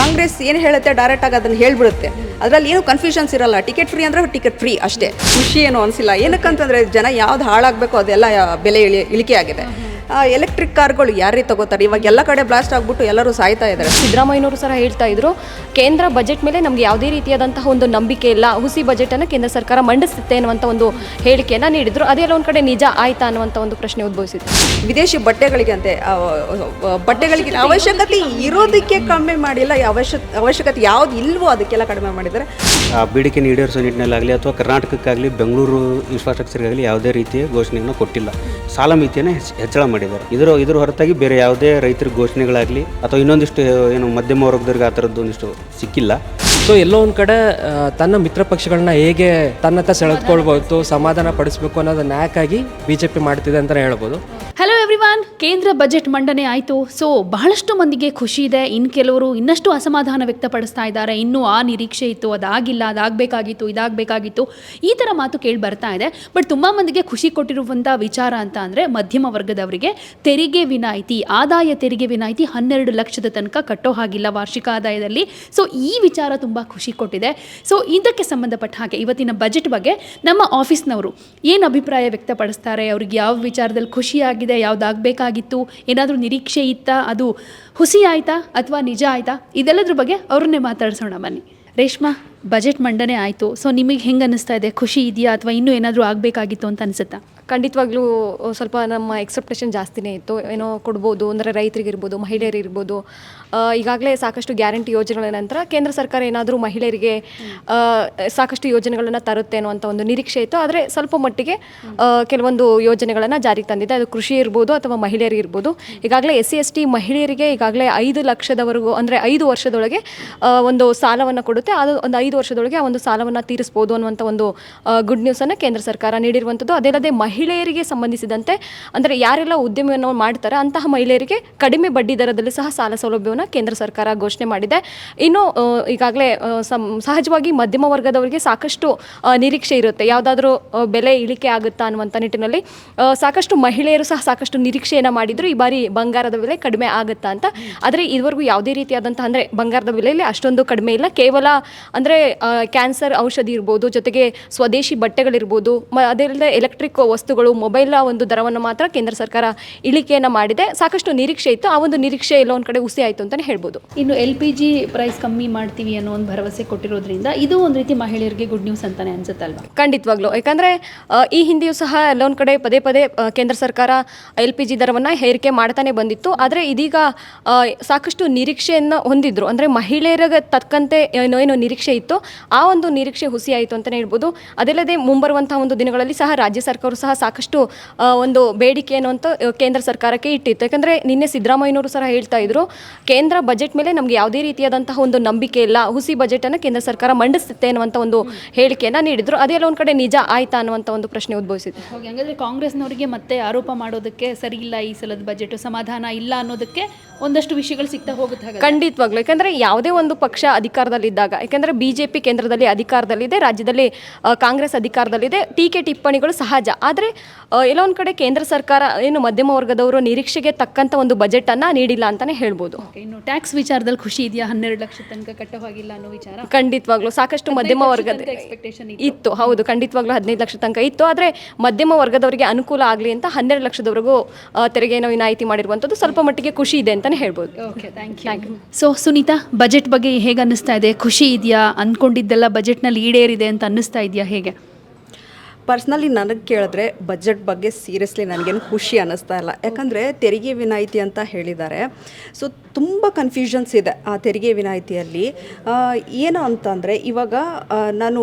ಕಾಂಗ್ರೆಸ್ ಏನು ಹೇಳುತ್ತೆ ಡೈರೆಕ್ಟ್ ಆಗಿ ಅದನ್ನು ಹೇಳ್ಬಿಡುತ್ತೆ. ಅದರಲ್ಲಿ ಏನು ಕನ್ಫ್ಯೂಷನ್ಸ್ ಇರಲ್ಲ. ಟಿಕೆಟ್ ಫ್ರೀ ಅಂದ್ರೆ ಟಿಕೆಟ್ ಫ್ರೀ ಅಷ್ಟೇ. ಖುಷಿ ಏನು ಅನಿಸಿಲ್ಲ. ಏನಕ್ಕಂತಂದ್ರೆ ಜನ ಯಾವ್ದು ಹಾಳಾಗಬೇಕು ಅದೆಲ್ಲ ಬೆಲೆ ಇಳಿ, ಇಳಿಕೆ ಆಗಿದೆ. ಎಲೆಕ್ಟ್ರಿಕ್ ಕಾರ್ಗಳು ಯಾರೇ ತಗೋತಾರೆ? ಇವಾಗ ಎಲ್ಲ ಕಡೆ ಬ್ಲಾಸ್ಟ್ ಆಗ್ಬಿಟ್ಟು ಎಲ್ಲರೂ ಸಾಯ್ತಾ ಇದ್ದಾರೆ. ಸಿದ್ದರಾಮಯ್ಯನವರು ಸಹ ಹೇಳ್ತಾ ಇದ್ರು ಕೇಂದ್ರ ಬಜೆಟ್ ಮೇಲೆ ನಮ್ಗೆ ಯಾವುದೇ ರೀತಿಯಾದಂತಹ ಒಂದು ನಂಬಿಕೆ ಇಲ್ಲ. ಹುಸಿ ಬಜೆಟ್ ಅನ್ನು ಕೇಂದ್ರ ಸರ್ಕಾರ ಮಂಡಿಸುತ್ತೆ ಅನ್ನುವಂಥ ಒಂದು ಹೇಳಿಕೆಯನ್ನು ನೀಡಿದ್ರು. ಅದೆಲ್ಲ ಒಂದು ಕಡೆ ನಿಜ ಆಯ್ತಾ ಅನ್ನುವಂಥ ಒಂದು ಪ್ರಶ್ನೆ ಉದ್ಭವಿಸಿತ್ತು. ವಿದೇಶಿ ಬಟ್ಟೆಗಳಿಗೆ ಅಂತೆ ಬಟ್ಟೆಗಳಿಗೆ ಅವಶ್ಯಕತೆ ಇರೋದಕ್ಕೆ ಕಮ್ಮಿ ಮಾಡಿಲ್ಲ. ಅವಶ್ಯ ಅವಶ್ಯಕತೆ ಯಾವ್ದು ಇಲ್ವೋ ಅದಕ್ಕೆಲ್ಲ ಕಡಿಮೆ ಮಾಡಿದ್ದಾರೆ. ಬೇಡಿಕೆ ಈಡೇರಿಸೋ ನಿಟ್ಟಿನಲ್ಲಾಗಲಿ ಅಥವಾ ಕರ್ನಾಟಕಕ್ಕಾಗಲಿ ಬೆಂಗಳೂರು ಇನ್ಫ್ರಾಸ್ಟ್ರಕ್ಚರ್ಗಾಗಲಿ ಯಾವುದೇ ರೀತಿಯ ಘೋಷಣೆಯನ್ನು ಕೊಟ್ಟಿಲ್ಲ. ಸಾಲ ಮಿತಿಯನ್ನು ಹೆಚ್ಚಳ ಮಾಡಿದ್ದಾರೆ. ಇದರ ಇದ್ರ ಹೊರತಾಗಿ ಬೇರೆ ಯಾವುದೇ ರೈತರ ಘೋಷಣೆಗಳಾಗಲಿ ಅಥವಾ ಇನ್ನೊಂದಿಷ್ಟು ಏನು ಮಧ್ಯಮ ವರ್ಗದವ್ರಿಗೆ ಆ ಥರದ್ದು ಒಂದಿಷ್ಟು ಸಿಕ್ಕಿಲ್ಲ. ಸೊ ಎಲ್ಲೋ ಒಂದು ಕಡೆ ತನ್ನ ಮಿತ್ರ ಪಕ್ಷಗಳನ್ನ ಹೇಗೆ ತನ್ನತ್ತ ಸೆಳೆದುಕೊಳ್ಬೋದು ಸಮಾಧಾನ ಪಡಿಸಬೇಕು ಅನ್ನೋದು ನ್ಯಾಕಾಗಿ ಬಿಜೆಪಿ ಮಾಡ್ತಿದೆ ಅಂತಲೇ ಹೇಳ್ಬೋದು. ಎವ್ರಿವಾನ್ ಕೇಂದ್ರ ಬಜೆಟ್ ಮಂಡನೆ ಆಯಿತು. ಸೊ ಬಹಳಷ್ಟು ಮಂದಿಗೆ ಖುಷಿ ಇದೆ. ಇನ್ನು ಕೆಲವರು ಇನ್ನಷ್ಟು ಅಸಮಾಧಾನ ವ್ಯಕ್ತಪಡಿಸ್ತಾ ಇದ್ದಾರೆ. ಇನ್ನೂ ಆ ನಿರೀಕ್ಷೆ ಇತ್ತು. ಅದಾಗಿಲ್ಲ ಅದಾಗಬೇಕಾಗಿತ್ತು ಇದಾಗಬೇಕಾಗಿತ್ತು. ಈ ಥರ ಮಾತು ಕೇಳಿ ಬರ್ತಾ ಇದೆ. ಬಟ್ ತುಂಬ ಮಂದಿಗೆ ಖುಷಿ ಕೊಟ್ಟಿರುವಂಥ ವಿಚಾರ ಅಂತ ಅಂದರೆ ಮಧ್ಯಮ ವರ್ಗದವರಿಗೆ ತೆರಿಗೆ ವಿನಾಯಿತಿ, ಆದಾಯ ತೆರಿಗೆ ವಿನಾಯಿತಿ ಹನ್ನೆರಡು ಲಕ್ಷದ ತನಕ ಕಟ್ಟೋ ಹಾಗಿಲ್ಲ ವಾರ್ಷಿಕ ಆದಾಯದಲ್ಲಿ. ಸೊ ಈ ವಿಚಾರ ತುಂಬ ಖುಷಿ ಕೊಟ್ಟಿದೆ. ಸೊ ಇದಕ್ಕೆ ಸಂಬಂಧಪಟ್ಟ ಹಾಗೆ ಇವತ್ತಿನ ಬಜೆಟ್ ಬಗ್ಗೆ ನಮ್ಮ ಆಫೀಸ್ನವರು ಏನು ಅಭಿಪ್ರಾಯ ವ್ಯಕ್ತಪಡಿಸ್ತಾರೆ? ಅವ್ರಿಗೆ ಯಾವ ವಿಚಾರದಲ್ಲಿ ಖುಷಿಯಾಗಿದೆ ಯಾವುದಾಗಬೇಕಾಗಿತ್ತು ಏನಾದರೂ ನಿರೀಕ್ಷೆ ಇತ್ತಾ? ಅದು ಹುಸಿ ಆಯಿತಾ ಅಥವಾ ನಿಜ ಆಯಿತಾ? ಇದೆಲ್ಲದ್ರ ಬಗ್ಗೆ ಅವ್ರನ್ನೇ ಮಾತಾಡ್ಸೋಣ ಬನ್ನಿ. ರೇಷ್ಮಾ? ಬಜೆಟ್ ಮಂಡನೆ ಆಯಿತು. ಸೊ ನಿಮಗೆ ಹೆಂಗೆ ಅನ್ನಿಸ್ತಾ ಇದೆ? ಖುಷಿ ಇದೆಯಾ ಅಥವಾ ಇನ್ನೂ ಏನಾದರೂ ಆಗಬೇಕಾಗಿತ್ತು ಅಂತ ಅನಿಸುತ್ತಾ? ಖಂಡಿತವಾಗ್ಲೂ ಸ್ವಲ್ಪ ನಮ್ಮ ಎಕ್ಸೆಪ್ಟೇಷನ್ ಜಾಸ್ತಿನೇ ಇತ್ತು. ಏನೋ ಕೊಡ್ಬೋದು, ಅಂದರೆ ರೈತರಿಗಿರ್ಬೋದು ಮಹಿಳೆಯರಿರ್ಬೋದು ಈಗಾಗಲೇ ಸಾಕಷ್ಟು ಗ್ಯಾರಂಟಿ ಯೋಜನೆಗಳ ನಂತರ ಕೇಂದ್ರ ಸರ್ಕಾರ ಏನಾದರೂ ಮಹಿಳೆಯರಿಗೆ ಸಾಕಷ್ಟು ಯೋಜನೆಗಳನ್ನು ತರುತ್ತೆ ಅನ್ನುವಂಥ ಒಂದು ನಿರೀಕ್ಷೆ ಇತ್ತು. ಆದರೆ ಸ್ವಲ್ಪ ಮಟ್ಟಿಗೆ ಕೆಲವೊಂದು ಯೋಜನೆಗಳನ್ನು ಜಾರಿಗೆ ತಂದಿದೆ. ಅದು ಕೃಷಿ ಇರ್ಬೋದು ಅಥವಾ ಮಹಿಳೆಯರಿಗಿರ್ಬೋದು ಈಗಾಗಲೇ ಎಸ್ ಸಿ, ಎಸ್ ಟಿ ಮಹಿಳೆಯರಿಗೆ ಈಗಾಗಲೇ ಐದು ಲಕ್ಷದವರೆಗೂ, ಅಂದರೆ ಐದು ವರ್ಷದೊಳಗೆ ಒಂದು ಸಾಲವನ್ನು ಕೊಡುತ್ತೆ. ಅದು ಒಂದು ಐದು ವರ್ಷದೊಳಗೆ ಆ ಒಂದು ಸಾಲವನ್ನು ತೀರಿಸ್ಬೋದು ಅನ್ನುವಂಥ ಒಂದು ಗುಡ್ ನ್ಯೂಸನ್ನು ಕೇಂದ್ರ ಸರ್ಕಾರ ನೀಡಿರುವಂಥದ್ದು. ಅದಲ್ಲದೆ ಮಹಿಳೆಯರಿಗೆ ಸಂಬಂಧಿಸಿದಂತೆ ಅಂದರೆ ಯಾರೆಲ್ಲ ಉದ್ಯಮವನ್ನು ಮಾಡ್ತಾರೆ ಅಂತಹ ಮಹಿಳೆಯರಿಗೆ ಕಡಿಮೆ ಬಡ್ಡಿ ದರದಲ್ಲಿ ಸಹ ಸಾಲ ಸೌಲಭ್ಯವನ್ನು ಕೇಂದ್ರ ಸರ್ಕಾರ ಘೋಷಣೆ ಮಾಡಿದೆ. ಇನ್ನು ಈಗಾಗಲೇ ಸಹಜವಾಗಿ ಮಧ್ಯಮ ವರ್ಗದವರಿಗೆ ಸಾಕಷ್ಟು ನಿರೀಕ್ಷೆ ಇರುತ್ತೆ. ಯಾವುದಾದ್ರೂ ಬೆಲೆ ಇಳಿಕೆ ಆಗುತ್ತಾ ಅನ್ನುವಂಥ ನಿಟ್ಟಿನಲ್ಲಿ ಸಾಕಷ್ಟು ಮಹಿಳೆಯರು ಸಹ ಸಾಕಷ್ಟು ನಿರೀಕ್ಷೆಯನ್ನು ಮಾಡಿದ್ರು. ಈ ಬಾರಿ ಬಂಗಾರದ ಬೆಲೆ ಕಡಿಮೆ ಆಗುತ್ತಾ ಅಂತ. ಆದರೆ ಇದುವರೆಗೂ ಯಾವುದೇ ರೀತಿಯಾದಂಥ ಅಂದರೆ ಬಂಗಾರದ ಬೆಲೆಯಲ್ಲಿ ಅಷ್ಟೊಂದು ಕಡಿಮೆ ಇಲ್ಲ. ಕೇವಲ ಅಂದರೆ ಕ್ಯಾನ್ಸರ್ ಔಷಧಿ ಇರ್ಬೋದು ಜೊತೆಗೆ ಸ್ವದೇಶಿ ಬಟ್ಟೆಗಳಿರ್ಬೋದು ಮ ಅದಲ್ಲದೆ ಎಲೆಕ್ಟ್ರಿಕ್ ವಸ್ತುಗಳು ಮೊಬೈಲ್ನ ಒಂದು ದರವನ್ನು ಮಾತ್ರ ಕೇಂದ್ರ ಸರ್ಕಾರ ಇಳಿಕೆಯನ್ನು ಮಾಡಿದೆ. ಸಾಕಷ್ಟು ನಿರೀಕ್ಷೆ ಇತ್ತು. ಆ ಒಂದು ನಿರೀಕ್ಷೆ ಎಲ್ಲ ಒಂದು ಕಡೆ ಹುಸಿ ಆಯಿತು ಅಂತಲೇ ಹೇಳ್ಬೋದು. ಇನ್ನು ಎಲ್ ಪಿ ಜಿ ಪ್ರೈಸ್ ಕಮ್ಮಿ ಮಾಡ್ತೀವಿ ಅನ್ನೋ ಒಂದು ಭರವಸೆ ಕೊಟ್ಟಿರೋದ್ರಿಂದ ಇದು ಒಂದು ರೀತಿ ಮಹಿಳೆಯರಿಗೆ ಗುಡ್ ನ್ಯೂಸ್ ಅಂತಾನೆ ಅನ್ಸುತ್ತಲ್ವಾ? ಖಂಡಿತವಾಗ್ಲೂ. ಯಾಕಂದರೆ ಈ ಹಿಂದೆಯೂ ಸಹ ಎಲ್ಲೊಂದು ಕಡೆ ಪದೇ ಪದೇ ಕೇಂದ್ರ ಸರ್ಕಾರ ಎಲ್ ಪಿ ಜಿ ದರವನ್ನು ಹೇರಿಕೆ ಮಾಡ್ತಾನೆ ಬಂದಿತ್ತು. ಆದರೆ ಇದೀಗ ಸಾಕಷ್ಟು ನಿರೀಕ್ಷೆಯನ್ನು ಹೊಂದಿದ್ರು. ಅಂದರೆ ಮಹಿಳೆಯರಿಗೆ ತಕ್ಕಂತೆ ಏನೋ ಏನೋ ನಿರೀಕ್ಷೆ ಇತ್ತು. ಆ ಒಂದು ನಿರೀಕ್ಷೆ ಹುಸಿ ಆಯಿತು ಅಂತಲೇ ಹೇಳ್ಬೋದು. ಅದಲ್ಲದೆ ಮುಂಬರುವಂತಹ ಒಂದು ದಿನಗಳಲ್ಲಿ ಸಹ ರಾಜ್ಯ ಸರ್ಕಾರವು ಸಹ ಸಾಕಷ್ಟು ಒಂದು ಬೇಡಿಕೆ ಅನ್ನುವಂಥ ಕೇಂದ್ರ ಸರ್ಕಾರಕ್ಕೆ ಇಟ್ಟಿತ್ತು. ಯಾಕಂದರೆ ನಿನ್ನೆ ಸಿದ್ದರಾಮಯ್ಯನವರು ಸಹ ಹೇಳ್ತಾ ಇದ್ರು, ಕೇಂದ್ರ ಬಜೆಟ್ ಮೇಲೆ ನಮಗೆ ಯಾವುದೇ ರೀತಿಯಾದಂತಹ ಒಂದು ನಂಬಿಕೆ ಇಲ್ಲ. ಹುಸಿ ಬಜೆಟನ್ನು ಕೇಂದ್ರ ಸರ್ಕಾರ ಮಂಡಿಸುತ್ತೆ ಅನ್ನುವಂಥ ಒಂದು ಹೇಳಿಕೆಯನ್ನು ನೀಡಿದ್ರು. ಅದೆಲ್ಲ ಒಂದು ಕಡೆ ನಿಜ ಆಯ್ತಾ ಅನ್ನುವಂಥ ಒಂದು ಪ್ರಶ್ನೆ ಉದ್ಭವಿಸಿದೆ. ಹಾಗೆ ಹಂಗಾದ್ರೆ ಕಾಂಗ್ರೆಸ್ನವರಿಗೆ ಮತ್ತೆ ಆರೋಪ ಮಾಡೋದಕ್ಕೆ ಸರಿ ಇಲ್ಲ ಈ ಸಲದ ಬಜೆಟ್, ಸಮಾಧಾನ ಇಲ್ಲ ಅನ್ನೋದಕ್ಕೆ ಒಂದಷ್ಟು ವಿಷಯಗಳು ಸಿಗ್ತಾ ಹೋಗುತ್ತೆ ಹಾಗಾದ್ರೆ. ಖಂಡಿತವಾಗ್ಲು. ಯಾಕಂದ್ರೆ ಯಾವುದೇ ಒಂದು ಪಕ್ಷ ಅಧಿಕಾರದಲ್ಲಿದ್ದಾಗ ಯಾಕಂದ್ರೆ ಬಿಜೆಪಿ ಕೇಂದ್ರದಲ್ಲಿ ಅಧಿಕಾರದಲ್ಲಿದೆ ರಾಜ್ಯದಲ್ಲಿ ಆ, ಕಾಂಗ್ರೆಸ್ ಅಧಿಕಾರದಲ್ಲಿದೆ ಟೀಕೆ ಟಿಪ್ಪಣಿಗಳು ಸಹಜ. ಆದರೆ ಎಲ್ಲೋ ಒಂದು ಕಡೆ ಕೇಂದ್ರ ಸರ್ಕಾರ ಏನು ಮಧ್ಯಮ ವರ್ಗದವರು ನಿರೀಕ್ಷೆಗೆ ತಕ್ಕಂಥ ಒಂದು ಬಜೆಟ್ ಅನ್ನ ನೀಡಿಲ್ಲ ಅಂತಾನೆ ಹೇಳ್ಬೋದು. Okay, ಇನ್ನು ಟ್ಯಾಕ್ಸ್ ವಿಚಾರದಲ್ಲಿ ಖುಷಿ ಇದೆಯಾ? ಹನ್ನೆರಡು ಲಕ್ಷ ತನಕ ಕಟ್ಟೋ ಹಾಗಿಲ್ಲ ಅನ್ನೋ ವಿಚಾರ? ಖಂಡಿತವಾಗ್ಲು. ಸಾಕಷ್ಟು ಮಧ್ಯಮ ವರ್ಗದ ಎಕ್ಸ್ಪೆಕ್ಟೇಷನ್ ಇತ್ತು. ಹೌದು. ಖಂಡಿತವಾಗ್ಲೂ ಹದಿನೈದು ಲಕ್ಷ ತನಕ ಇತ್ತು. ಆದರೆ ಮಧ್ಯಮ ವರ್ಗದವರಿಗೆ ಅನುಕೂಲ ಆಗಲಿ ಅಂತ ಹನ್ನೆರಡು ಲಕ್ಷದವರೆಗೂ ಆ, ತೆರಿಗೆಯನ್ನು ವಿನಾಯಿತಿ ಮಾಡಿರುವಂಥದ್ದು ಸ್ವಲ್ಪ ಮಟ್ಟಿಗೆ ಖುಷಿ ಇದೆ ಅಂತಲೇ ಹೇಳ್ಬೋದು. Okay thank you so Sunita budget ಬಗ್ಗೆ ಹೇಗೆ ಅನ್ನಿಸ್ತಾ ಇದೆ? ಖುಷಿ ಇದೆಯಾ? ಅಂದ್ಕೊಂಡಿದ್ದೆಲ್ಲ ಬಜೆಟ್ನಲ್ಲಿ ಈಡೇರಿದೆ ಅಂತ ಅನ್ನಿಸ್ತಾ ಇದೆಯಾ ಹೇಗೆ? ಪರ್ಸ್ನಲಿ ನನಗೆ ಕೇಳಿದ್ರೆ ಬಜೆಟ್ ಬಗ್ಗೆ ಸೀರಿಯಸ್ಲಿ ನನಗೇನು ಖುಷಿ ಅನ್ನಿಸ್ತಾ ಇಲ್ಲ. ಯಾಕಂದರೆ ತೆರಿಗೆ ವಿನಾಯಿತಿ ಅಂತ ಹೇಳಿದ್ದಾರೆ. ಸೊ ತುಂಬ ಕನ್ಫ್ಯೂಷನ್ಸ್ ಇದೆ ಆ ತೆರಿಗೆ ವಿನಾಯಿತಿಯಲ್ಲಿ. ಏನು ಅಂತಂದರೆ ಇವಾಗ ನಾನು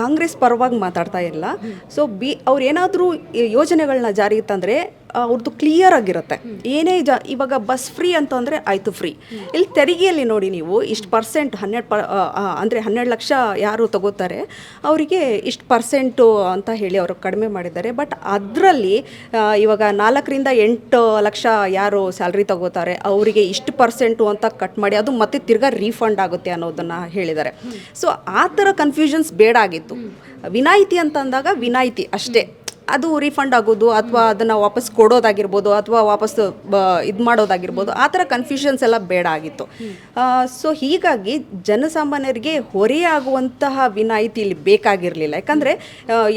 ಕಾಂಗ್ರೆಸ್ ಪರವಾಗಿ ಮಾತಾಡ್ತಾ ಇಲ್ಲ. ಸೊ ಬಿ ಅವ್ರು ಏನಾದರೂ ಯೋಜನೆಗಳನ್ನ ಜಾರಿಗೆ ತಂದರೆ ಅವ್ರದ್ದು ಕ್ಲಿಯರ್ ಆಗಿರುತ್ತೆ. ಏನೇ ಜ, ಇವಾಗ ಬಸ್ ಫ್ರೀ ಅಂತಂದರೆ ಆಯಿತು ಫ್ರೀ ಇಲ್ಲಿ ತೆರಿಗೆಯಲ್ಲಿ ನೋಡಿ ನೀವು ಇಷ್ಟು ಪರ್ಸೆಂಟ್ ಹನ್ನೆರಡು ಪ ಅಂದರೆ ಹನ್ನೆರಡು ಲಕ್ಷ ಯಾರು ತಗೋತಾರೆ, ಅವರಿಗೆ ಇಷ್ಟು ಪರ್ಸೆಂಟು ಅಂತ ಹೇಳಿ ಅವರು ಕಡಿಮೆ ಮಾಡಿದ್ದಾರೆ. ಬಟ್ ಅದರಲ್ಲಿ ಇವಾಗ ನಾಲ್ಕರಿಂದ ಎಂಟು ಲಕ್ಷ ಯಾರು ಸ್ಯಾಲ್ರಿ ತಗೋತಾರೆ, ಅವರಿಗೆ ಇಷ್ಟು ಪರ್ಸೆಂಟು ಅಂತ ಕಟ್ ಮಾಡಿ ಅದು ಮತ್ತೆ ತಿರ್ಗಾ ರೀಫಂಡ್ ಆಗುತ್ತೆ ಅನ್ನೋದನ್ನು ಹೇಳಿದ್ದಾರೆ. ಸೊ ಆ ಥರ ಕನ್ಫ್ಯೂಷನ್ಸ್ ಬೇಡ ಆಗಿತ್ತು. ವಿನಾಯಿತಿ ಅಂತ ಅಂದಾಗ ವಿನಾಯಿತಿ ಅಷ್ಟೇ. ಅದು ರೀಫಂಡ್ ಆಗೋದು ಅಥವಾ ಅದನ್ನು ವಾಪಸ್ ಕೊಡೋದಾಗಿರ್ಬೋದು ಅಥವಾ ವಾಪಸ್ ಇದು ಮಾಡೋದಾಗಿರ್ಬೋದು, ಆ ಥರ ಕನ್ಫ್ಯೂಷನ್ಸ್ ಎಲ್ಲ ಬೇಡ ಆಗಿತ್ತು. ಸೊ ಹೀಗಾಗಿ ಜನಸಾಮಾನ್ಯರಿಗೆ ಹೊರೆಯಾಗುವಂತಹ ವಿನಾಯಿತಿ ಇಲ್ಲಿ ಬೇಕಾಗಿರಲಿಲ್ಲ. ಯಾಕಂದರೆ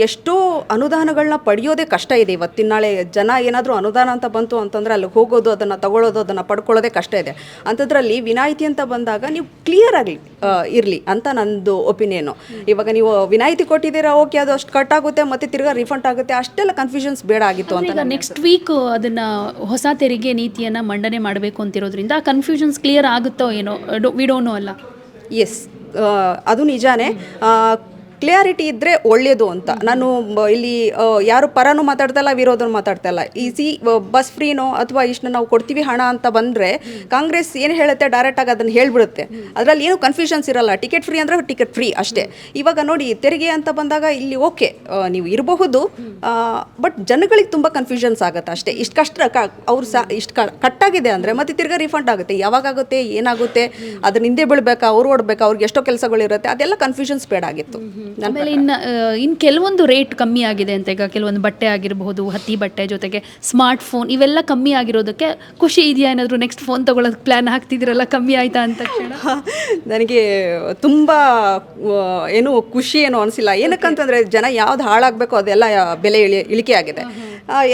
ಎಷ್ಟೋ ಅನುದಾನಗಳನ್ನ ಪಡೆಯೋದೇ ಕಷ್ಟ ಇದೆ ಇವತ್ತಿನ ನಾಳೆ. ಜನ ಏನಾದರೂ ಅನುದಾನ ಅಂತ ಬಂತು ಅಂತಂದರೆ ಅಲ್ಲಿ ಹೋಗೋದು, ಅದನ್ನು ತಗೊಳ್ಳೋದು, ಅದನ್ನು ಪಡ್ಕೊಳ್ಳೋದೇ ಕಷ್ಟ ಇದೆ. ಅಂಥದ್ರಲ್ಲಿ ವಿನಾಯಿತಿ ಅಂತ ಬಂದಾಗ ನೀವು ಕ್ಲಿಯರ್ ಆಗಲಿ ಇರಲಿ ಅಂತ ನಂದು ಒಪಿನಿಯನು ಇವಾಗ ನೀವು ವಿನಾಯಿತಿ ಕೊಟ್ಟಿದ್ದೀರಾ ಓಕೆ ಅದು ಅಷ್ಟು ಕಟ್ ಆಗುತ್ತೆ, ಮತ್ತೆ ತಿರ್ಗಾ ರಿಫಂಡ್ ಆಗುತ್ತೆ ಅಷ್ಟೆಲ್ಲ ಕನ್ಫ್ಯೂಷನ್ಸ್ ಬೇಡ ಆಗಿತ್ತು ಅಂತ ಈಗ ನೆಕ್ಸ್ಟ್ ವೀಕ್ ಅದನ್ನ ಹೊಸ ತೆರಿಗೆ ನೀತಿಯನ್ನ ಮಂಡನೆ ಮಾಡಬೇಕು ಅಂತಿರೋದ್ರಿಂದ ಕನ್ಫ್ಯೂಷನ್ಸ್ ಕ್ಲಿಯರ್ ಆಗುತ್ತೋ ಏನೋ? ವಿಡೋನೋ ಅಲ್ಲ. ಎಸ್ ಅದು ನಿಜಾನೇ. ಕ್ಲಿಯಾರಿಟಿ ಇದ್ದರೆ ಒಳ್ಳೆಯದು ಅಂತ. ನಾನು ಇಲ್ಲಿ ಯಾರು ಪರನೂ ಮಾತಾಡ್ತಲ್ಲ ವಿರೋಧನು ಇಲ್ಲ. ಈಸಿ ಬಸ್ ಫ್ರೀನೋ ಅಥವಾ ಇಷ್ಟನ್ನ ನಾವು ಕೊಡ್ತೀವಿ ಹಣ ಅಂತ ಬಂದರೆ ಕಾಂಗ್ರೆಸ್ ಏನು ಹೇಳುತ್ತೆ ಡೈರೆಕ್ಟಾಗಿ ಅದನ್ನು ಹೇಳ್ಬಿಡುತ್ತೆ. ಅದರಲ್ಲಿ ಏನು ಕನ್ಫ್ಯೂಷನ್ಸ್ ಇರಲ್ಲ. ಟಿಕೆಟ್ ಫ್ರೀ ಅಂದರೆ ಟಿಕೆಟ್ ಫ್ರೀ ಅಷ್ಟೇ. ಇವಾಗ ನೋಡಿ, ತೆರಿಗೆ ಅಂತ ಬಂದಾಗ ಇಲ್ಲಿ ಓಕೆ ನೀವು ಇರಬಹುದು. ಬಟ್ ಜನಗಳಿಗೆ ತುಂಬ ಕನ್ಫ್ಯೂಷನ್ಸ್ ಆಗುತ್ತೆ ಅಷ್ಟೇ. ಇಷ್ಟು ಕಷ್ಟ ಅವ್ರು ಸಹ ಇಷ್ಟು ಕಟ್ಟಾಗಿದೆ ಅಂದರೆ ಮತ್ತೆ ತಿರ್ಗಾ ರಿಫಂಡ್ ಆಗುತ್ತೆ. ಯಾವಾಗುತ್ತೆ ಏನಾಗುತ್ತೆ ಅದನ್ನ ಹಿಂದೆ ಬೀಳ್ಬೇಕಾ, ಅವ್ರು ಓಡ್ಬೇಕಾ, ಅವ್ರಿಗೆ ಎಷ್ಟೋ ಕೆಲಸಗಳಿರುತ್ತೆ, ಅದೆಲ್ಲ ಕನ್ಫ್ಯೂಷನ್ಸ್ ಬೇಡ ಆಗಿತ್ತು. ಆಮೇಲೆ ಇನ್ನು ಇನ್ನು ಕೆಲವೊಂದು ರೇಟ್ ಕಮ್ಮಿ ಆಗಿದೆ ಅಂತ ಈಗ ಕೆಲವೊಂದು ಬಟ್ಟೆ ಆಗಿರಬಹುದು ಹತ್ತಿ ಬಟ್ಟೆ ಜೊತೆಗೆ ಸ್ಮಾರ್ಟ್ ಫೋನ್ ಇವೆಲ್ಲ ಕಮ್ಮಿ ಆಗಿರೋದಕ್ಕೆ ಖುಷಿ ಇದೆಯಾ ಏನಾದರೂ ನೆಕ್ಸ್ಟ್ ಫೋನ್ ತಗೊಳ್ಳೋದಕ್ಕೆ ಪ್ಲಾನ್ ಹಾಕ್ತಿದ್ದೀರಲ್ಲ ಕಮ್ಮಿ ಆಯ್ತಾ ಅಂತ ನನಗೆ ತುಂಬ ಏನು ಖುಷಿ ಏನು ಅನಿಸಿಲ್ಲ. ಏನಕ್ಕಂತಂದರೆ ಜನ ಯಾವ್ದು ಹಾಳಾಗಬೇಕು ಅದೆಲ್ಲ ಬೆಲೆ ಇಳಿ ಇಳಿಕೆ ಆಗಿದೆ.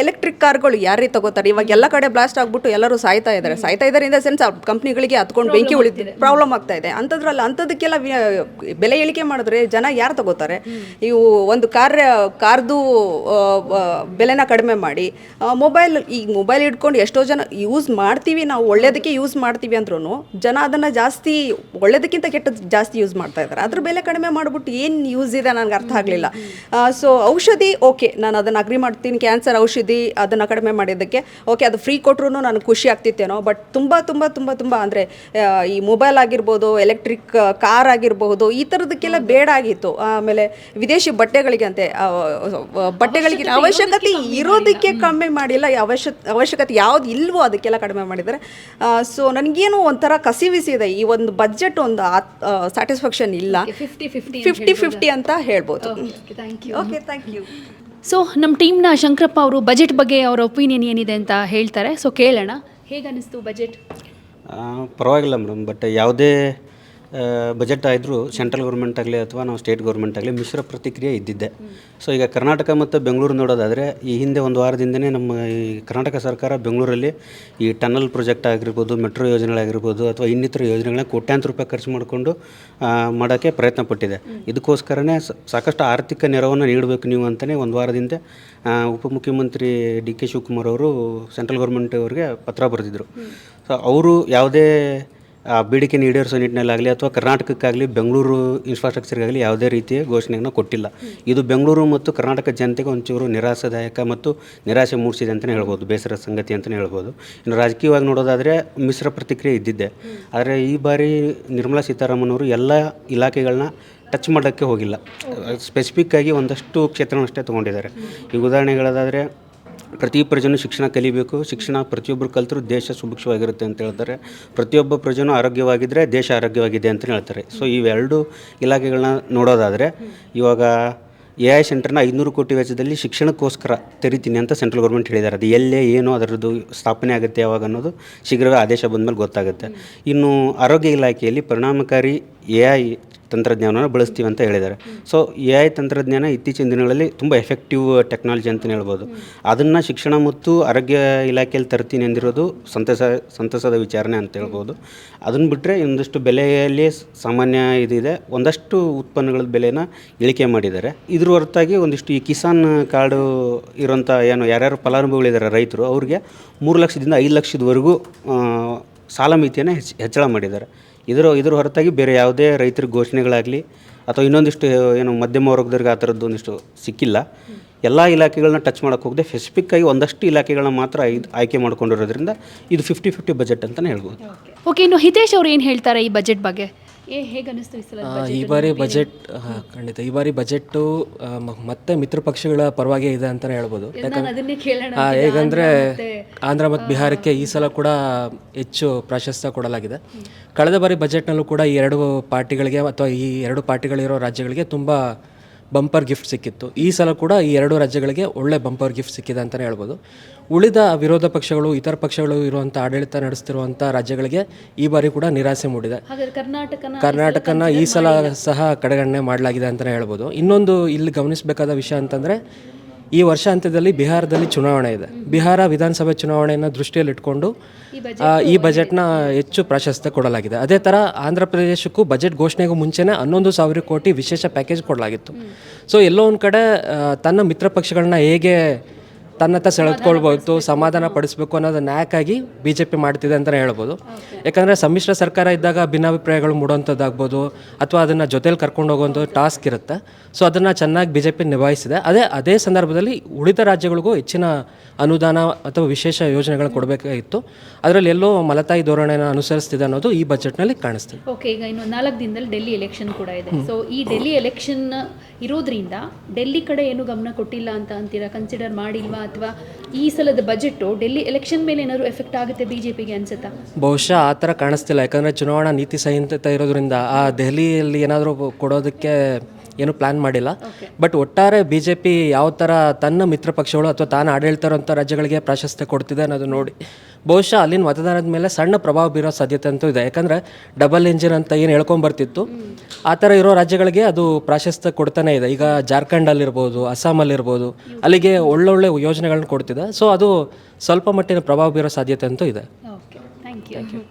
ಎಲೆಕ್ಟ್ರಿಕ್ ಕಾರ್ಗಳು ಯಾರೇ ತಗೋತಾರೆ? ಇವಾಗ ಎಲ್ಲ ಕಡೆ ಬ್ಲಾಸ್ಟ್ ಆಗಿಬಿಟ್ಟು ಎಲ್ಲರೂ ಸಾಯ್ತಾ ಇದ್ದಾರೆ ಸಾಯ್ತಾ ಇದ್ದಾರೆ ಇನ್ ದ ಸೆನ್ಸ್ ಕಂಪ್ನಿಗಳಿಗೆ ಹತ್ಕೊಂಡು ಬೆಂಕಿ ಉಳಿದ ಪ್ರಾಬ್ಲಮ್ ಆಗ್ತಾ ಇದೆ. ಅಂಥದ್ರಲ್ಲಿ ಅಂಥದಕ್ಕೆಲ್ಲ ಬೆಲೆ ಇಳಿಕೆ ಮಾಡಿದ್ರೆ ಜನ ಯಾರು ತಗೋತಾರೆ. ಇವು ಒಂದು ಕಾರ್ಯ, ಕಾರ್ದು ಬೆಲೆನ ಕಡಿಮೆ ಮಾಡಿ ಮೊಬೈಲ್, ಈ ಮೊಬೈಲ್ ಇಟ್ಕೊಂಡು ಎಷ್ಟೋ ಜನ ಯೂಸ್ ಮಾಡ್ತೀವಿ ನಾವು, ಒಳ್ಳೇದಕ್ಕೆ ಯೂಸ್ ಮಾಡ್ತೀವಿ ಅಂದ್ರೂ ಜನ ಅದನ್ನು ಜಾಸ್ತಿ, ಒಳ್ಳೇದಕ್ಕಿಂತ ಕೆಟ್ಟದ್ದು ಜಾಸ್ತಿ ಯೂಸ್ ಮಾಡ್ತಾ ಇದ್ದಾರೆ ಅದ್ರ ಬೆಲೆ ಕಡಿಮೆ ಮಾಡಿಬಿಟ್ಟು ಏನು ಯೂಸ್ ಇದೆ ನನಗೆ ಅರ್ಥ ಆಗಲಿಲ್ಲ. ಸೊ ಔಷಧಿ ಓಕೆ ನಾನು ಅದನ್ನು ಅಗ್ರಿ ಮಾಡ್ತೀನಿ. ಕ್ಯಾನ್ಸರ್ ಔಷಧಿ ಅದನ್ನು ಕಡಿಮೆ ಮಾಡಿದ್ದಕ್ಕೆ ಓಕೆ ಅದು ಫ್ರೀ ಕೊಟ್ಟರು ನನಗೆ ಖುಷಿ ಆಗ್ತಿತ್ತೇನೋ ಬಟ್ ತುಂಬ ತುಂಬ ತುಂಬ ತುಂಬ ಅಂದರೆ ಈ ಮೊಬೈಲ್ ಆಗಿರ್ಬೋದು ಎಲೆಕ್ಟ್ರಿಕ್ ಕಾರ್ ಆಗಿರಬಹುದು ಈ ಥರದಕ್ಕೆಲ್ಲ ಬೇಡ ಆಗಿತ್ತು. ಆಮೇಲೆ ವಿದೇಶಿ ಬಟ್ಟೆಗಳಿಗೆ ಅಂತೆ ಬಟ್ಟೆಗಳಿಗೆ ಅವಶ್ಯಕತೆ ಇರೋದಕ್ಕೆ ಕಮ್ಮಿ ಮಾಡಿಲ್ಲ. ಅವಶ್ಯ ಅವಶ್ಯಕತೆ ಯಾವ್ದು ಇಲ್ವೋ ಅದಕ್ಕೆಲ್ಲ ಕಡಿಮೆ ಮಾಡಿದ್ದಾರೆ. ಸೊ ನನಗೇನು ಒಂಥರ ಕಸಿವಿಸಿ ಇದೆ. ಈ ಒಂದು ಬಜೆಟ್ ಒಂದು ಸ್ಯಾಟಿಸ್ಫ್ಯಾಕ್ಷನ್ ಇಲ್ಲ. ಫಿಫ್ಟಿ ಫಿಫ್ಟಿ ಫಿಫ್ಟಿ ಫಿಫ್ಟಿ ಅಂತ ಹೇಳ್ಬೋದು. Thank okay thank you so ನಮ್ಮ ಟೀಮ್ನ ಶಂಕರಪ್ಪ ಅವರು ಬಜೆಟ್ ಬಗ್ಗೆ ಅವರ ಒಪಿನಿಯನ್ ಏನಿದೆ ಅಂತ ಹೇಳ್ತಾರೆ. ಸೊ ಕೇಳೋಣ. ಹೇಗೆ ಅನಿಸ್ತು ಬಜೆಟ್ ಪರವಾಗಿಲ್ಲ ಮೇಡಮ್. ಬಟ್ ಯಾವುದೇ ಬಜೆಟ್ ಆದರೂ ಸೆಂಟ್ರಲ್ ಗೌರ್ಮೆಂಟ್ ಆಗಲಿ ಅಥವಾ ನಾವು ಸ್ಟೇಟ್ ಗೌರ್ಮೆಂಟ್ ಆಗಲಿ ಮಿಶ್ರ ಪ್ರತಿಕ್ರಿಯೆ ಇದ್ದಿದ್ದೆ. ಸೊ ಈಗ ಕರ್ನಾಟಕ ಮತ್ತು ಬೆಂಗಳೂರು ನೋಡೋದಾದರೆ ಈ ಹಿಂದೆ ಒಂದು ವಾರದಿಂದನೇ ನಮ್ಮ ಈ ಕರ್ನಾಟಕ ಸರ್ಕಾರ ಬೆಂಗಳೂರಲ್ಲಿ ಈ ಟನಲ್ ಪ್ರಾಜೆಕ್ಟ್ ಆಗಿರ್ಬೋದು ಮೆಟ್ರೋ ಯೋಜನೆಗಳಾಗಿರ್ಬೋದು ಅಥವಾ ಇನ್ನಿತರ ಯೋಜನೆಗಳನ್ನ ಕೋಟ್ಯಾಂತರ ರೂಪಾಯಿ ಖರ್ಚು ಮಾಡಿಕೊಂಡು ಮಾಡೋಕ್ಕೆ ಪ್ರಯತ್ನ ಪಟ್ಟಿದೆ. ಇದಕ್ಕೋಸ್ಕರನೇ ಸಾಕಷ್ಟು ಆರ್ಥಿಕ ನೆರವನ್ನು ನೀಡಬೇಕು ನೀವು ಅಂತಲೇ ಒಂದು ವಾರದಿಂದ ಉಪಮುಖ್ಯಮಂತ್ರಿ ಡಿ ಕೆ ಶಿವಕುಮಾರ್ ಅವರು ಸೆಂಟ್ರಲ್ ಗೌರ್ಮೆಂಟ್ ಅವರಿಗೆ ಪತ್ರ ಬರೆದಿದ್ದರು ಸೊ ಅವರು ಯಾವುದೇ ಆ ಬೇಡಿಕೆ ಈಡೇರಿಸೋ ನಿಟ್ಟಿನಲ್ಲಾಗಲಿ ಅಥವಾ ಕರ್ನಾಟಕಕ್ಕಾಗಲಿ ಬೆಂಗಳೂರು ಇನ್ಫ್ರಾಸ್ಟ್ರಕ್ಚರ್ಗಾಗಲಿ ಯಾವುದೇ ರೀತಿಯ ಘೋಷಣೆಯನ್ನು ಕೊಟ್ಟಿಲ್ಲ. ಇದು ಬೆಂಗಳೂರು ಮತ್ತು ಕರ್ನಾಟಕ ಜನತೆಗೆ ಒಂಚೂರು ನಿರಾಸದಾಯಕ ಮತ್ತು ನಿರಾಶೆ ಮೂಡಿಸಿದೆ ಅಂತಲೇ ಹೇಳ್ಬೋದು ಬೇಸರ ಸಂಗತಿ ಅಂತಲೇ ಹೇಳ್ಬೋದು. ಇನ್ನು ರಾಜಕೀಯವಾಗಿ ನೋಡೋದಾದರೆ ಮಿಶ್ರ ಪ್ರತಿಕ್ರಿಯೆ ಇದ್ದಿದ್ದೆ. ಆದರೆ ಈ ಬಾರಿ ನಿರ್ಮಲಾ ಸೀತಾರಾಮನ್ ಅವರು ಎಲ್ಲ ಇಲಾಖೆಗಳನ್ನ ಟಚ್ ಮಾಡೋಕ್ಕೆ ಹೋಗಿಲ್ಲ. ಸ್ಪೆಸಿಫಿಕ್ಕಾಗಿ ಒಂದಷ್ಟು ಕ್ಷೇತ್ರನಷ್ಟೇ ತೊಗೊಂಡಿದ್ದಾರೆ. ಈಗ ಉದಾಹರಣೆಗಳದಾದರೆ ಪ್ರತಿ ಪ್ರಜೆನೂ ಶಿಕ್ಷಣ ಕಲಿಬೇಕು. ಶಿಕ್ಷಣ ಪ್ರತಿಯೊಬ್ಬರು ಕಲಿತರೂ ದೇಶ ಸುಭಿಕ್ಷವಾಗಿರುತ್ತೆ ಅಂತ ಹೇಳ್ತಾರೆ. ಪ್ರತಿಯೊಬ್ಬ ಪ್ರಜೆನೂ ಆರೋಗ್ಯವಾಗಿದ್ದರೆ ದೇಶ ಆರೋಗ್ಯವಾಗಿದೆ ಅಂತಲೇ ಹೇಳ್ತಾರೆ. ಸೊ ಇವೆರಡು ಇಲಾಖೆಗಳನ್ನ ನೋಡೋದಾದರೆ, ಇವಾಗ ಎ ಐ ಸೆಂಟರ್ನ ಐದುನೂರು ಕೋಟಿ ವೆಚ್ಚದಲ್ಲಿ ಶಿಕ್ಷಣಕ್ಕೋಸ್ಕರ ತೆರಿತೀನಿ ಅಂತ ಸೆಂಟ್ರಲ್ ಗೌರ್ಮೆಂಟ್ ಹೇಳಿದ್ದಾರೆ. ಅದು ಎಲ್ಲೇ ಏನು ಅದರದ್ದು ಸ್ಥಾಪನೆ ಆಗುತ್ತೆ ಯಾವಾಗ ಅನ್ನೋದು ಶೀಘ್ರವೇ ಆದೇಶ ಬಂದಮೇಲೆ ಗೊತ್ತಾಗುತ್ತೆ. ಇನ್ನು ಆರೋಗ್ಯ ಇಲಾಖೆಯಲ್ಲಿ ಪರಿಣಾಮಕಾರಿ ಎ ಐ ತಂತ್ರಜ್ಞಾನವನ್ನು ಬಳಸ್ತೀವಿ ಅಂತ ಹೇಳಿದ್ದಾರೆ. ಸೊ ಎ ಐ ತಂತ್ರಜ್ಞಾನ ಇತ್ತೀಚಿನ ದಿನಗಳಲ್ಲಿ ತುಂಬ ಎಫೆಕ್ಟಿವ್ ಟೆಕ್ನಾಲಜಿ ಅಂತಲೇ ಹೇಳ್ಬೋದು. ಅದನ್ನು ಶಿಕ್ಷಣ ಮತ್ತು ಆರೋಗ್ಯ ಇಲಾಖೆಯಲ್ಲಿ ತರ್ತೀನಿ ಎಂದಿರೋದು ಸಂತಸ, ಸಂತಸದ ವಿಚಾರಣೆ ಅಂತ ಹೇಳ್ಬೋದು. ಅದನ್ನು ಬಿಟ್ಟರೆ ಒಂದಷ್ಟು ಬೆಲೆಯಲ್ಲಿ ಸಾಮಾನ್ಯ ಇದಿದೆ. ಒಂದಷ್ಟು ಉತ್ಪನ್ನಗಳ ಬೆಲೆನ ಇಳಿಕೆ ಮಾಡಿದ್ದಾರೆ. ಇದ್ರ ಹೊರತಾಗಿ ಒಂದಿಷ್ಟು ಈ ಕಿಸಾನ್ ಕಾರ್ಡು ಇರೋಂಥ ಏನು ಯಾರ್ಯಾರು ಫಲಾನುಭವಿಗಳಿದ್ದಾರೆ ರೈತರು, ಅವ್ರಿಗೆ ಮೂರು ಲಕ್ಷದಿಂದ ಐದು ಲಕ್ಷದವರೆಗೂ ಸಾಲ ಮಿತಿಯನ್ನು ಹೆಚ್ಚು ಹೆಚ್ಚಳ ಮಾಡಿದ್ದಾರೆ. ಇದರ ಇದ್ರ ಹೊರತಾಗಿ ಬೇರೆ ಯಾವುದೇ ರೈತರ ಘೋಷಣೆಗಳಾಗಲಿ ಅಥವಾ ಇನ್ನೊಂದಿಷ್ಟು, ಏನು ಮಧ್ಯಮ ವರ್ಗದವ್ರಿಗೆ ಆ ಥರದ್ದು ಒಂದಿಷ್ಟು ಸಿಕ್ಕಿಲ್ಲ. ಎಲ್ಲ ಇಲಾಖೆಗಳನ್ನ ಟಚ್ ಮಾಡೋಕೆ ಹೋಗದೆ ಸ್ಪೆಸಿಫಿಕ್ಕಾಗಿ ಒಂದಷ್ಟು ಇಲಾಖೆಗಳನ್ನ ಮಾತ್ರ ಆಯ್ಕೆ ಮಾಡ್ಕೊಂಡಿರೋದ್ರಿಂದ ಇದು ಫಿಫ್ಟಿ ಫಿಫ್ಟಿ ಬಜೆಟ್ ಅಂತಲೇ ಹೇಳ್ಬೋದು. ಓಕೆ ಇನ್ನು ಹಿತೇಶ್ ಅವರು ಏನು ಹೇಳ್ತಾರೆ ಈ ಬಜೆಟ್ ಬಗ್ಗೆ? ಈ ಬಾರಿ ಬಜೆಟ್ ಖಂಡಿತ. ಈ ಬಾರಿ ಬಜೆಟ್ ಮತ್ತೆ ಮಿತ್ರ ಪಕ್ಷಗಳ ಪರವಾಗಿ ಇದೆ ಅಂತಾನೆ ಹೇಳ್ಬೋದು. ಹೇಗಂದ್ರೆ ಆಂಧ್ರ ಮತ್ತು ಬಿಹಾರಕ್ಕೆ ಈ ಸಲ ಕೂಡ ಹೆಚ್ಚು ಪ್ರಾಶಸ್ತ್ಯ ಕೊಡಲಾಗಿದೆ. ಕಳೆದ ಬಾರಿ ಬಜೆಟ್ನಲ್ಲೂ ಕೂಡ ಈ ಎರಡು ಪಾರ್ಟಿಗಳಿಗೆ ಅಥವಾ ಈ ಎರಡು ಪಾರ್ಟಿಗಳಿರೋ ರಾಜ್ಯಗಳಿಗೆ ತುಂಬ ಬಂಪರ್ ಗಿಫ್ಟ್ ಸಿಕ್ಕಿತ್ತು. ಈ ಸಲ ಕೂಡ ಈ ಎರಡು ರಾಜ್ಯಗಳಿಗೆ ಒಳ್ಳೆ ಬಂಪರ್ ಗಿಫ್ಟ್ ಸಿಕ್ಕಿದೆ ಅಂತಲೇ ಹೇಳ್ಬೋದು. ಉಳಿದ ವಿರೋಧ ಪಕ್ಷಗಳು ಇತರ ಪಕ್ಷಗಳು ಇರುವಂಥ ಆಡಳಿತ ನಡೆಸ್ತಿರುವಂಥ ರಾಜ್ಯಗಳಿಗೆ ಈ ಬಾರಿ ಕೂಡ ನಿರಾಸೆ ಮೂಡಿದೆ. ಕರ್ನಾಟಕನ ಕರ್ನಾಟಕನ ಈ ಸಲ ಸಹ ಕಡೆಗಣನೆ ಮಾಡಲಾಗಿದೆ ಅಂತಲೇ ಹೇಳ್ಬೋದು. ಇನ್ನೊಂದು ಇಲ್ಲಿ ಗಮನಿಸಬೇಕಾದ ವಿಷಯ ಅಂತಂದರೆ ಈ ವರ್ಷ ಅಂತ್ಯದಲ್ಲಿ ಬಿಹಾರದಲ್ಲಿ ಚುನಾವಣೆ ಇದೆ. ಬಿಹಾರ ವಿಧಾನಸಭೆ ಚುನಾವಣೆಯನ್ನು ದೃಷ್ಟಿಯಲ್ಲಿಟ್ಕೊಂಡು ಇಟ್ಕೊಂಡು ಈ ಬಜೆಟ್ನ ಹೆಚ್ಚು ಪ್ರಾಶಸ್ತ್ಯ ಕೊಡಲಾಗಿದೆ. ಅದೇ ಥರ ಆಂಧ್ರ ಪ್ರದೇಶಕ್ಕೂ ಬಜೆಟ್ ಘೋಷಣೆಗೂ ಮುಂಚೆನೇ ಹನ್ನೊಂದು ಸಾವಿರ ಕೋಟಿ ವಿಶೇಷ ಪ್ಯಾಕೇಜ್ ಕೊಡಲಾಗಿತ್ತು. ಸೊ ಎಲ್ಲೋ ಒಂದು ಕಡೆ ತನ್ನ ಮಿತ್ರ ಪಕ್ಷಗಳನ್ನ ಹೇಗೆ ತನ್ನತ್ತ ಸೆಳೆದುಕೊಳ್ಬೋದು ಸಮಾಧಾನ ಪಡಿಸಬೇಕು ಅನ್ನೋದು ನ್ಯಾಯಕ್ಕಾಗಿ ಬಿ ಜೆ ಪಿ ಮಾಡ್ತಿದೆ ಅಂತಲೇ ಹೇಳ್ಬೋದು. ಯಾಕಂದರೆ ಸಮ್ಮಿಶ್ರ ಸರ್ಕಾರ ಇದ್ದಾಗ ಭಿನ್ನಾಭಿಪ್ರಾಯಗಳು ಮೂಡುವಂಥದ್ದಾಗ್ಬೋದು, ಅಥವಾ ಅದನ್ನು ಜೊತೆಲಿ ಕರ್ಕೊಂಡು ಹೋಗುವಂಥ ಟಾಸ್ಕ್ ಇರುತ್ತೆ. ಸೊ, ಅದನ್ನು ಚೆನ್ನಾಗಿ ಬಿ ಜೆ ಪಿ ನಿಭಾಯಿಸಿದೆ. ಅದೇ ಅದೇ ಸಂದರ್ಭದಲ್ಲಿ ಉಳಿದ ರಾಜ್ಯಗಳಿಗೂ ಹೆಚ್ಚಿನ ಅನುದಾನ ಅಥವಾ ವಿಶೇಷ ಯೋಜನೆಗಳನ್ನು ಕೊಡಬೇಕಾಗಿತ್ತು. ಅದರಲ್ಲಿ ಎಲ್ಲೋ ಮಲತಾಯಿ ಧೋರಣೆನ ಅನುಸರಿಸ್ತಿದೆ ಅನ್ನೋದು ಈ ಬಜೆಟ್ನಲ್ಲಿ ಕಾಣಿಸ್ತಿದೆ. ಓಕೆ ಈಗ ಇನ್ನು ನಾಲ್ಕು ದಿನದಲ್ಲಿ ಡೆಲ್ಲಿ ಎಲೆಕ್ಷನ್ ಕೂಡ ಇದೆ. ಸೊ ಈ ಡೆಲ್ಲಿ ಎಲೆಕ್ಷನ್ ಇರೋದ್ರಿಂದ ಡೆಲ್ಲಿ ಕಡೆ ಏನು ಗಮನ ಕೊಟ್ಟಿಲ್ಲ ಅಂತ ಅಂತೀರಾ? ಕನ್ಸಿಡರ್ ಮಾಡಿಲ್ವಾ ಅಥವಾ ಈ ಸಲದ ಬಜೆಟು ಡೆಲ್ಲಿ ಎಲೆಕ್ಷನ್ ಮೇಲೆ ಏನಾದರೂ ಎಫೆಕ್ಟ್ ಆಗುತ್ತೆ ಬಿ ಜೆ ಪಿಗೆ ಅನ್ಸುತ್ತಾ? ಬಹುಶಃ ಆ ಥರ ಕಾಣಿಸ್ತಿಲ್ಲ. ಯಾಕಂದರೆ ಚುನಾವಣಾ ನೀತಿ ಸಂಹಿತೆ ಇರೋದ್ರಿಂದ ಆ ದೆಹಲಿಯಲ್ಲಿ ಏನಾದರೂ ಕೊಡೋದಕ್ಕೆ ಏನು ಪ್ಲಾನ್ ಮಾಡಿಲ್ಲ. ಬಟ್ ಒಟ್ಟಾರೆ ಬಿ ಜೆ ಪಿ ಯಾವ ಥರ ತನ್ನ ಮಿತ್ರ ಪಕ್ಷಗಳು ಅಥವಾ ತಾನು ಆಡಳಿತ ಇರುವಂಥ ರಾಜ್ಯಗಳಿಗೆ ಪ್ರಾಶಸ್ತ್ಯ ಕೊಡ್ತಿದೆ ಅನ್ನೋದು ನೋಡಿ ಬಹುಶಃ ಅಲ್ಲಿನ ಮತದಾನದ ಮೇಲೆ ಸಣ್ಣ ಪ್ರಭಾವ ಬೀರೋ ಸಾಧ್ಯತೆ ಅಂತೂ ಇದೆ. ಯಾಕಂದರೆ ಡಬಲ್ ಇಂಜಿನ್ ಅಂತ ಏನು ಹೇಳ್ಕೊಂಬರ್ತಿತ್ತು ಆ ಥರ ಇರೋ ರಾಜ್ಯಗಳಿಗೆ ಅದು ಪ್ರಾಶಸ್ತ್ಯ ಕೊಡ್ತಾನೆ ಇದೆ. ಈಗ ಜಾರ್ಖಂಡಲ್ಲಿರ್ಬೋದು ಅಸ್ಸಾಮಲ್ಲಿರ್ಬೋದು ಅಲ್ಲಿಗೆ ಒಳ್ಳೊಳ್ಳೆ ಯೋಜನೆಗಳನ್ನ ಕೊಡ್ತಿದೆ. ಸೊ ಅದು ಸ್ವಲ್ಪ ಮಟ್ಟಿನ ಪ್ರಭಾವ ಬೀರೋ ಸಾಧ್ಯತೆ ಅಂತೂ ಇದೆ. Okay thank you